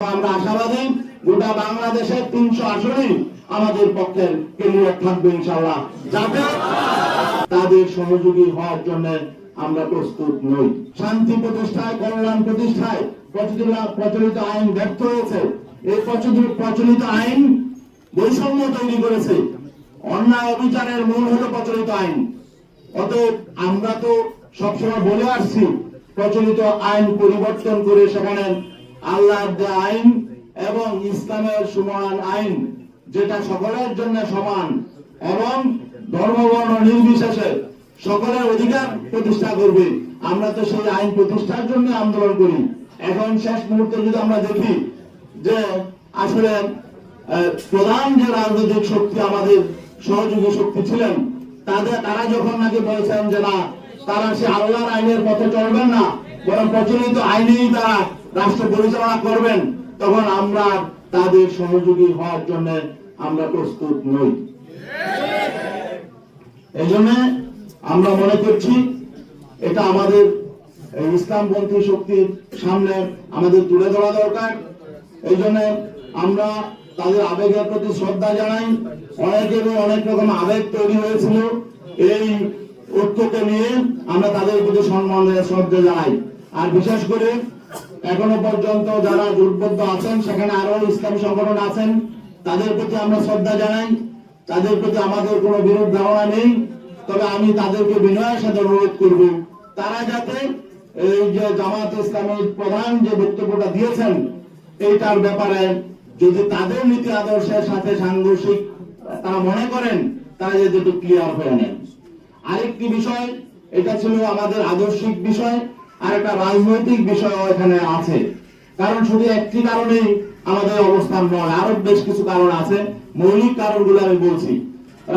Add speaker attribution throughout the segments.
Speaker 1: আমরা আশাবাদী, গোটা বাংলাদেশের তিনশো আসনেই আমাদের পক্ষের থাকবে ইনশাল্লাহ যাতে তাদের সহযোগী হওয়ার জন্য আমরা প্রস্তুত নই। শান্তি প্রতিষ্ঠায়, কল্যাণ প্রতিষ্ঠায় প্রচলিত- আইন ব্যর্থ হয়েছে। এই প্রচলিত আইন বৈষম্য তৈরি করেছে। অন্যায় অবিচারের মূল হলো প্রচলিত আইন। অতএব আমরা তো সবসময় বলে আসছি, প্রচলিত আইন পরিবর্তন করে সেখানে আল্লাহর যে আইন এবং ইসলামের সমান আইন, যেটা সকলের জন্য সমান এবং ধর্মবর্ণ নির্বিশেষে সকলের অধিকার প্রতিষ্ঠা করবে। আমরা তো সেই আইন প্রতিষ্ঠার জন্য আন্দোলন করি। এখন শেষ মুহূর্তে যদি আমরা দেখি যে আসলে প্রধান যে রাজনৈতিক শক্তি আমাদের সহযোগী শক্তি ছিলেন, তাদের, তারা যখন নাকি বলছেন যে না, তারা সে আল্লাহর আইনের পথে চলবেন না, বরং প্রচলিত আইনেই তারা রাষ্ট্র পরিচালনা করবেন, তখন আমরা তাদের সহযোগী হওয়ার জন্য আমরা প্রস্তুত নই। এই জন্য আমরা মনে করছি এটা আমাদের ইসলামপন্থী শক্তির সামনে আমাদের তুলে ধরা দরকার। এই জন্য আমরা তাদের আবেগের প্রতি শ্রদ্ধা জানাই। অনেকেরই অনেক রকম আবেগ তৈরি হয়েছিল। এই ঐক্যকে নিয়ে আমরা তাদের প্রতি সম্মান শ্রদ্ধা জানাই। আর বিশেষ করে এখনও পর্যন্ত যারা জোটবদ্ধ আছেন, সেখানে আরও ইসলামী সংগঠন আছেন, তাদের প্রতি আমরা শ্রদ্ধা জানাই। তাদের প্রতি আমাদের কোনো বিরোধ ধারণা নেই। তবে আমি তাদেরকে বিনয়ের সাথে অনুরোধ করব, তারা যাতে এই যে জামাত ইসলামের প্রধান যে বক্তব্যটা দিয়েছেন, এইটার ব্যাপারে যদি তাদের নীতি আদর্শের সাথে সাংঘর্ষিক তারা মনে করেন, তারা যদি একটু ক্লিয়ার হয়ে নেন। আরেকটি বিষয়, এটা ছিল আমাদের আদর্শিক বিষয়। আর একটা রাজনৈতিক বিষয় এখানে আছে। কারণ শুধু একটি কারণেই আমাদের অবস্থান নয়, আরও বেশ কিছু কারণ আছে। মৌলিক কারণগুলো আমি বলছি।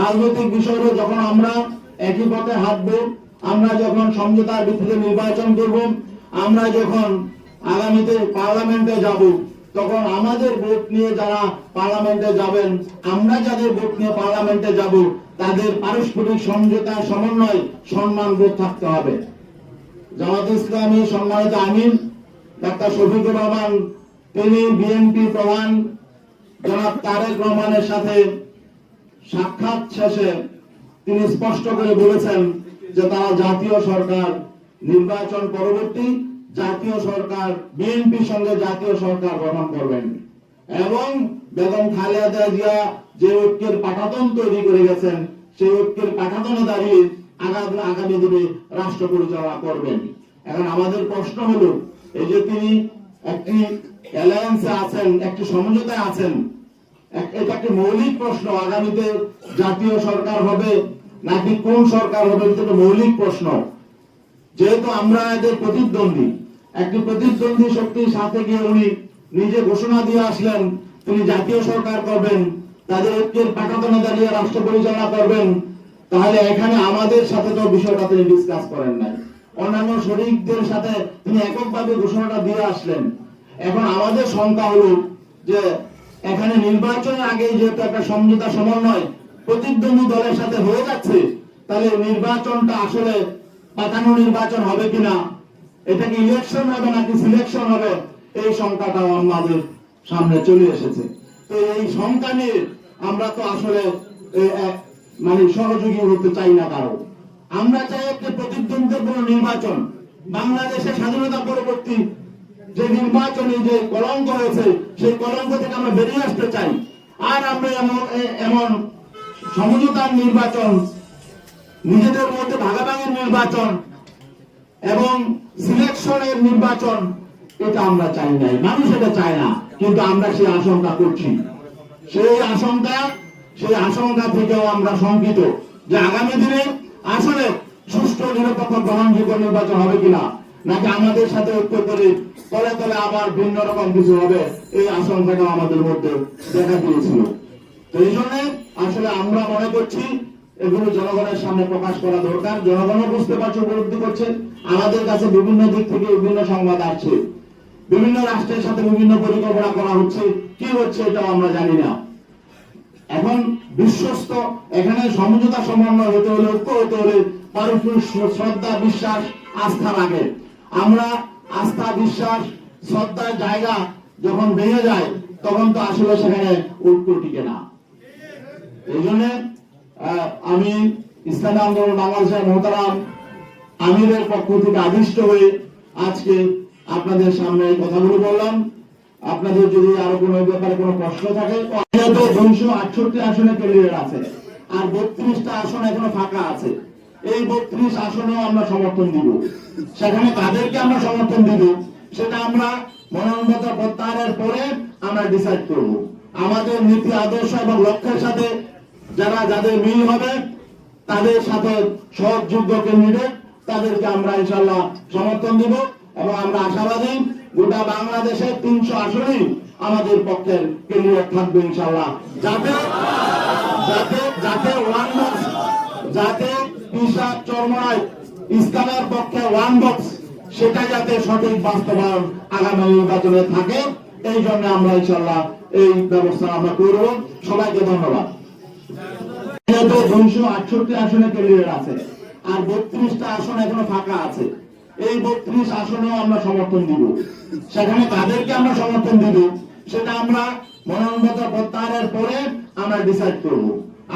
Speaker 1: রাজনৈতিক বিষয়গুলো যখন আমরা একই পথে হাঁটবো, আমরা যখন সমঝোতার ভিত্তিতে নির্বাচন করব, আমরা যখন আগামীতে পার্লামেন্টে যাব, তখন আমাদের ভোট নিয়ে যারা পার্লামেন্টে যাবেন, আমরা যাদের ভোট নিয়ে পার্লামেন্টে যাব, তাদের পারস্পরিক সমঝোতা সমন্বয় সম্মান বোধ থাকতে হবে। জামাত ইসলামী সম্মানিত আমিন, ডাক্তার শফিকুর রহমান, তিনি বিএনপি প্রধান, জনাব তারেক রহমানের সাথে সাক্ষাৎ শেষে তিনি স্পষ্ট করে বলেছেন যে তারা জাতীয় সরকার, নির্বাচন পরবর্তী জাতীয় সরকার, বিএনপির সঙ্গে জাতীয় সরকার গঠন করবেন। এবং বেগম খালেদা জিয়া যে ঐক্যের পাঠাতন তৈরি করে গেছেন, সেই ঐক্যের পাঠাতনে দাঁড়িয়ে আগামী দিনে রাষ্ট্র পরিচালনা করবেন। এখন আমাদের প্রশ্ন হলো, এই যে তিনি একটি অ্যালায়েন্সে আছেন, একটি সমঝোতায় আছেন এটা একটি মৌলিক প্রশ্ন? আগামীতে জাতীয় সরকার হবে নাকি কোন সরকার হবে এটা মৌলিক প্রশ্ন। যেহেতু আমরা এদের প্রতিদ্বন্দ্বী, একটি প্রতিদ্বন্দ্বী শক্তির সাথে গিয়ে উনি নিজে ঘোষণা দিয়ে আসলেন, তিনি জাতীয় সরকার করবেন, তাদের ঐক্যের পাঠাতনে দাঁড়িয়ে রাষ্ট্র পরিচালনা করবেন তাহলে এখানে আমাদের সাথে তো বিষয়টা তিনি ডিসকাস করেন নাই। অন্যান্য শরিকদের সাথে তিনি এককভাবে ঘোষণাটা দিয়ে আসলেন। এখন আমাদের শঙ্কা হলো যে এখানে নির্বাচনের আগে যেহেতু একটা সমঝোতা সমন্বয় প্রতিদ্বন্দ্বী দলের সাথে হয়ে যাচ্ছে, তাহলে নির্বাচনটা আসলে পাতানো নির্বাচন হবে কিনা, এটা কি ইলেকশন হবে নাকি সিলেকশন হবে, এই শঙ্কাটাও আমাদের সামনে চলে এসেছে। তো এই শঙ্কা নিয়ে আমরা তো আসলে মানে সহযোগী হতে চাই না কারও। আমরা চাই একটি প্রতিদ্বন্দ্বিপূর্ণ নির্বাচন। বাংলাদেশের স্বাধীনতা পরবর্তী যে নির্বাচনে যে কলঙ্ক হয়েছে, সেই কলঙ্ক থেকে আমরা বেরিয়ে আসতে চাই। আর আমরা এমন এমন সমঝোতার নির্বাচন, নিজেদের মধ্যে ভাগাভাগির নির্বাচন এবং সিলেকশনের নির্বাচন, এটা আমরা চাই নাই। মানুষ এটা চায় না, কিন্তু আমরা সেই আশঙ্কা করছি। সেই আশঙ্কা সেই আশঙ্কা থেকেও আমরা শঙ্কিত যে আগামী দিনে আসলে সুষ্ঠু, নিরপেক্ষ, গ্রহণযোগ্য নির্বাচন হবে কিনা? নাকি আমাদের সাথে ঐক্য করে তলে তলে আবার ভিন্ন রকম কিছু হবে? এই আশঙ্কাটা আমাদের মধ্যে দেখা দিয়েছিল। তো এই জন্য আসলে আমরা মনে করছি এগুলো জনগণের সামনে প্রকাশ করা দরকার। জনগণও বুঝতে পারছে, উপলব্ধি করছে। আমাদের কাছে বিভিন্ন দিক থেকে বিভিন্ন সংবাদ আসছে। বিভিন্ন রাষ্ট্রের সাথে বিভিন্ন পরিকল্পনা করা হচ্ছে। কি হচ্ছে এটাও আমরা জানি না। এখন বিশ্বস্ত, এখানে সমঝোতা সমন্বয় হতে হলে, ঐক্য হতে হলে পারস্পরিক শ্রদ্ধা, বিশ্বাস, আস্থা লাগে। আমরা আস্থা, বিশ্বাস, শ্রদ্ধার জায়গা যখন ভেঙে যায়, তখন তো আসলে সেখানে ঐক্য টিকে না। এই জন্য আমি ইসলামী আন্দোলন বাংলাদেশের মোহতারাম আমিরের পক্ষ থেকে আদিষ্ট হয়ে আজকে আপনাদের সামনে এই কথাগুলো বললাম। আপনাদের যদি আরও কোনো ব্যাপারে কোনো প্রশ্ন থাকে দুইশো আটষট্টি আসনে ক্যান্ডিডেট আছে, আর বত্রিশটা আসন এখনও ফাঁকা আছে, এই বত্রিশ আসনেও আমরা সমর্থন দিব। সেখানে কাদেরকে আমরা সমর্থন দিব, সেটা আমরা মনোনয়নপত্র প্রত্যাহারের পরে আমরা ডিসাইড করব। আমাদের নীতি, আদর্শ এবং লক্ষ্যের সাথে যারা, যাদের মিল হবে, তাদের সাথে সহযোগ্য ক্যান্ডিডেট তাদেরকে আমরা ইনশাল্লাহ সমর্থন দিব এবং আমরা আশাবাদী গোটা বাংলাদেশের তিনশো আসনেই আমাদের পক্ষের ক্যান্ডিডেট থাকবে ইনশাল্লাহ যাতে যাতে যাতে ওয়ান বক্স যাতে পিসাব চরমরায় ইসলামের পক্ষে ওয়ান বক্স সেটা যাতে সঠিক বাস্তবায়ন আগামী নির্বাচনে থাকে, এই জন্য আমরা ইনশাল্লাহ এই ব্যবস্থা আমরা করব সবাইকে ধন্যবাদ। যেহেতু দুইশো আটষট্টি আসনে ক্যান্ডিডেট আছে, আর বত্রিশটা আসন এখনও ফাঁকা আছে এই বত্রিশ আসনেও আমরা সমর্থন দিব। সেখানে কাদেরকে আমরা সমর্থন দিব। সেটা আমরা মনোনয়নপত্র প্রত্যাহারের পরে আমরা ডিসাইড করব।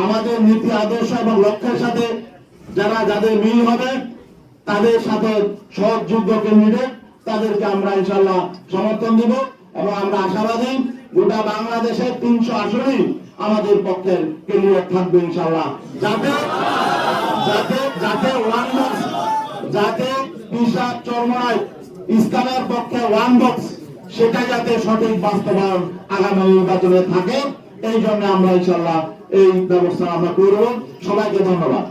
Speaker 1: আমাদের নীতি আদর্শ এবং লক্ষ্যের সাথে যারা, যাদের মিল হবে, তাদের সাথে সহযোগ্য ক্যান্ডিডেট তাদেরকে আমরা ইনশাল্লাহ সমর্থন দিব এবং আমরা আশাবাদী গোটা বাংলাদেশের তিনশো আসনেই আমাদের পক্ষের ক্যান্ডিডেট থাকবে ইনশাল্লাহ যাতে যাতে যাতে ওয়ান যাতে পিসাব চরমরায় ইসলামের পক্ষে ওয়ান বক্স সেটা যাতে সঠিক বাস্তবায়ন আগামী নির্বাচনে থাকে, এই জন্য আমরা ইনশাল্লাহ এই ব্যবস্থা আমরা করব সবাইকে ধন্যবাদ।